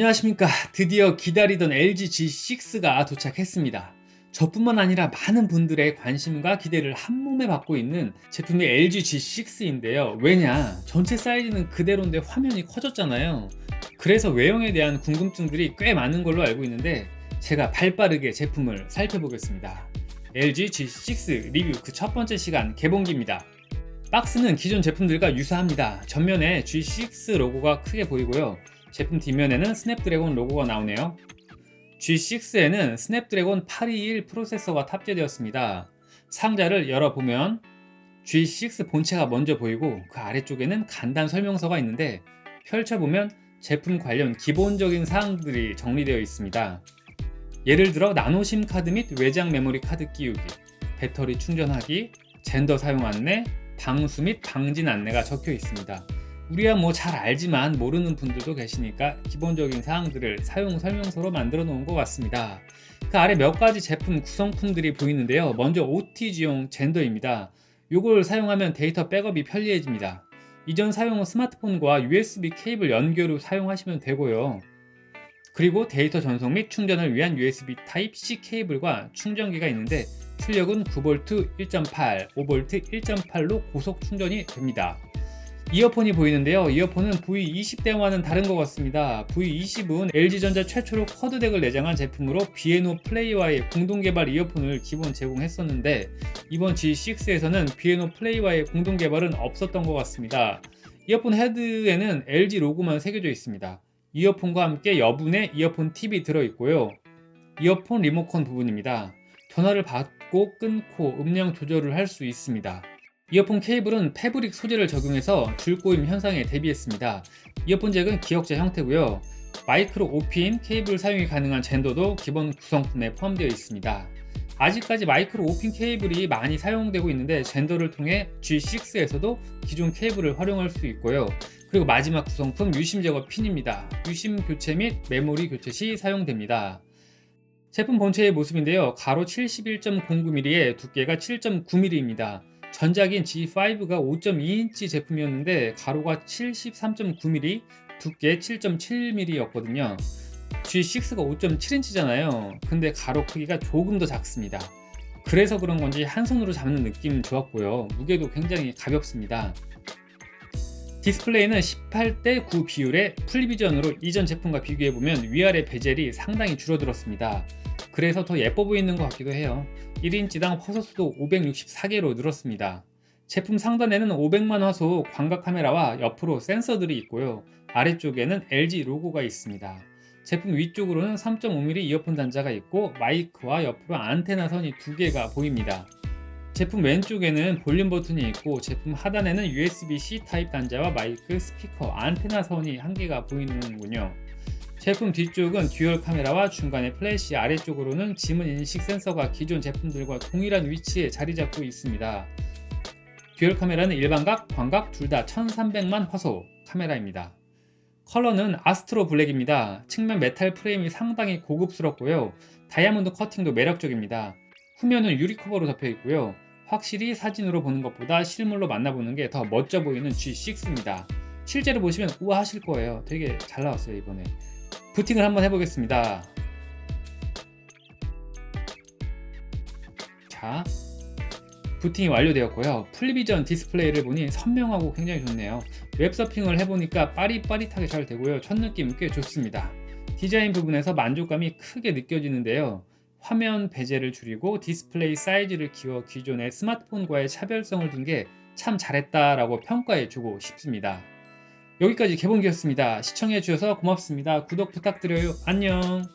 안녕하십니까. 드디어 기다리던 LG G6가 도착했습니다. 저뿐만 아니라 많은 분들의 관심과 기대를 한 몸에 받고 있는 제품이 LG G6인데요. 왜냐? 전체 사이즈는 그대로인데 화면이 커졌잖아요. 그래서 외형에 대한 궁금증들이 꽤 많은 걸로 알고 있는데 제가 발 빠르게 제품을 살펴보겠습니다. LG G6 리뷰 그 첫 번째 시간 개봉기입니다. 박스는 기존 제품들과 유사합니다. 전면에 G6 로고가 크게 보이고요. 제품 뒷면에는 스냅드래곤 로고가 나오네요. G6에는 스냅드래곤 821 프로세서가 탑재되었습니다. 상자를 열어보면 G6 본체가 먼저 보이고 그 아래쪽에는 간단 설명서가 있는데 펼쳐보면 제품 관련 기본적인 사항들이 정리되어 있습니다. 예를 들어 나노심 카드 및 외장 메모리 카드 끼우기, 배터리 충전하기, 젠더 사용 안내, 방수 및 방진 안내가 적혀 있습니다. 우리야 뭐 잘 알지만 모르는 분들도 계시니까 기본적인 사항들을 사용 설명서로 만들어 놓은 것 같습니다. 그 아래 몇 가지 제품 구성품들이 보이는데요. 먼저 OTG용 젠더입니다. 이걸 사용하면 데이터 백업이 편리해집니다. 이전 사용 스마트폰과 USB 케이블 연결 후 사용하시면 되고요. 그리고 데이터 전송 및 충전을 위한 USB Type-C 케이블과 충전기가 있는데 출력은 9V 1.8, 5V 1.8로 고속 충전이 됩니다. 이어폰이 보이는데요. 이어폰은 V20 대와는 다른 것 같습니다. V20은 LG전자 최초로 쿼드덱을 내장한 제품으로 비에노 플레이와의 공동 개발 이어폰을 기본 제공했었는데 이번 G6에서는 비에노 플레이와의 공동 개발은 없었던 것 같습니다. 이어폰 헤드에는 LG 로고만 새겨져 있습니다. 이어폰과 함께 여분의 이어폰 팁이 들어있고요. 이어폰 리모컨 부분입니다. 전화를 받고 끊고 음량 조절을 할 수 있습니다. 이어폰 케이블은 패브릭 소재를 적용해서 줄꼬임 현상에 대비했습니다. 이어폰 잭은 기역자 형태고요. 마이크로 5핀 케이블 사용이 가능한 젠더도 기본 구성품에 포함되어 있습니다. 아직까지 마이크로 5핀 케이블이 많이 사용되고 있는데 젠더를 통해 G6에서도 기존 케이블을 활용할 수 있고요. 그리고 마지막 구성품 유심 제거 핀입니다. 유심 교체 및 메모리 교체 시 사용됩니다. 제품 본체의 모습인데요. 가로 71.09mm에 두께가 7.9mm입니다. 전작인 G5가 5.2인치 제품이었는데 가로가 73.9mm, 두께 7.7mm였거든요. G6가 5.7인치잖아요. 근데 가로 크기가 조금 더 작습니다. 그래서 그런 건지 한 손으로 잡는 느낌 좋았고요. 무게도 굉장히 가볍습니다. 디스플레이는 18대 9 비율의 풀비전으로 이전 제품과 비교해보면 위아래 베젤이 상당히 줄어들었습니다. 그래서 더 예뻐 보이는 것 같기도 해요. 1인치당 화소수도 564개로 늘었습니다. 제품 상단에는 500만 화소 광각 카메라와 옆으로 센서들이 있고요. 아래쪽에는 LG 로고가 있습니다. 제품 위쪽으로는 3.5mm 이어폰 단자가 있고 마이크와 옆으로 안테나 선이 두 개가 보입니다. 제품 왼쪽에는 볼륨 버튼이 있고 제품 하단에는 USB-C 타입 단자와 마이크, 스피커, 안테나 선이 한 개가 보이는군요. 제품 뒤쪽은 듀얼 카메라와 중간에 플래시 아래쪽으로는 지문 인식 센서가 기존 제품들과 동일한 위치에 자리 잡고 있습니다. 듀얼 카메라는 일반각, 광각 둘 다 1300만 화소 카메라입니다. 컬러는 아스트로 블랙입니다. 측면 메탈 프레임이 상당히 고급스럽고요. 다이아몬드 커팅도 매력적입니다. 후면은 유리 커버로 덮여 있고요. 확실히 사진으로 보는 것보다 실물로 만나보는 게 더 멋져 보이는 G6입니다. 실제로 보시면 우아 하실 거예요. 되게 잘 나왔어요, 이번에. 부팅을 한번 해보겠습니다. 자, 부팅이 완료되었고요. 풀비전 디스플레이를 보니 선명하고 굉장히 좋네요. 웹서핑을 해보니까 빠릿빠릿하게 잘 되고요. 첫 느낌 꽤 좋습니다. 디자인 부분에서 만족감이 크게 느껴지는데요. 화면 배제를 줄이고 디스플레이 사이즈를 키워 기존의 스마트폰과의 차별성을 둔 게 참 잘했다라고 평가해 주고 싶습니다. 여기까지 개봉기였습니다. 시청해 주셔서 고맙습니다. 구독 부탁드려요. 안녕.